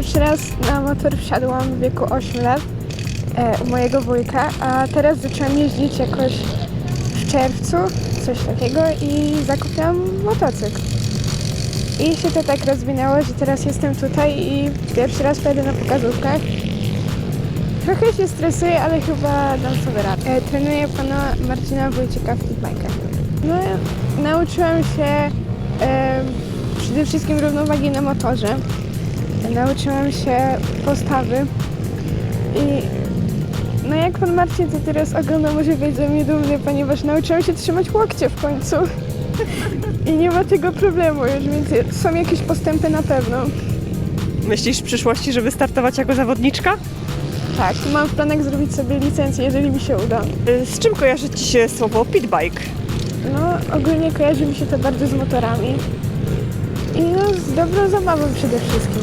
Pierwszy raz na motor wsiadłam w wieku 8 lat e, u mojego wujka, a teraz zaczęłam jeździć jakoś w czerwcu, coś takiego i zakupiłam motocykl. I się to tak rozwinęło, że teraz jestem tutaj i pierwszy raz pojadę na pokazówkach. Trochę się stresuję, ale chyba dam sobie radę. E, trenuję pana Marcina Wójcika w kickbike'ach. No, nauczyłam się e, przede wszystkim równowagi na motorze. Nauczyłam się postawy i no jak pan Marcin to teraz ogląda, może być ze mnie dumny, ponieważ nauczyłam się trzymać łokcie w końcu. I nie ma tego problemu już, więc są jakieś postępy na pewno. Myślisz w przyszłości, żeby startować jako zawodniczka? Tak, mam w planach zrobić sobie licencję, jeżeli mi się uda. Y, Z czym kojarzy Ci się słowo pitbike? No, ogólnie kojarzy mi się to bardzo z motorami. I no, z dobrą zabawą przede wszystkim.